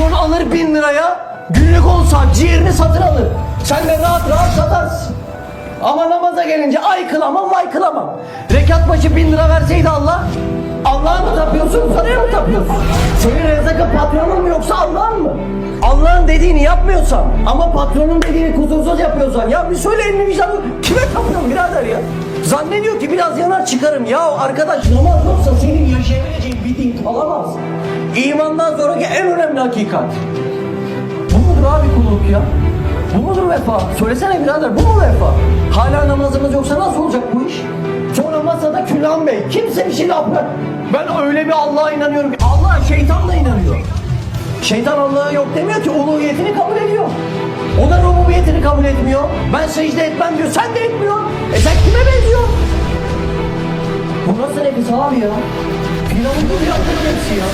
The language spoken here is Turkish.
Patron alır bin liraya, günlük olsa ciğerini satın alır. Sen de rahat rahat satarsın. Ama namaza gelince ay kılamam vay kılamam. Rekat başı bin lira verseydi Allah, Allah'a mı tapıyorsun, sarıya mı tapıyorsun? Senin rezakı patronun mu yoksa Allah'ın mı? Allah'ın dediğini yapmıyorsan ama patronun dediğini kusursuz yapıyorsan ya bir söyle elini vicdanı kime tapıyorsun birader ya? Zannediyor ki biraz yanar çıkarım. Ya arkadaş namaz yoksa senin yaşayabileceğin. İmandan sonraki en önemli hakikat. Bu mudur abi kulluk ya? Bu mudur vefa? Söylesene birader bu mu vefa? Hala namazımız yoksa nasıl olacak bu iş? Sonra masada Külhan Bey. Kimse bir şey yapmıyor. Ben öyle bir Allah'a inanıyorum Allah şeytan da inanıyor. Şeytan Allah'a yok demiyor ki uluhiyetini kabul ediyor. O da rububiyetini kabul etmiyor. Ben secde etmem diyor. Sen de etmiyorsun. E sen kime benziyorsun? Bu nasıl nefis abi ya? Firavun gibi yaptın hepsi ya.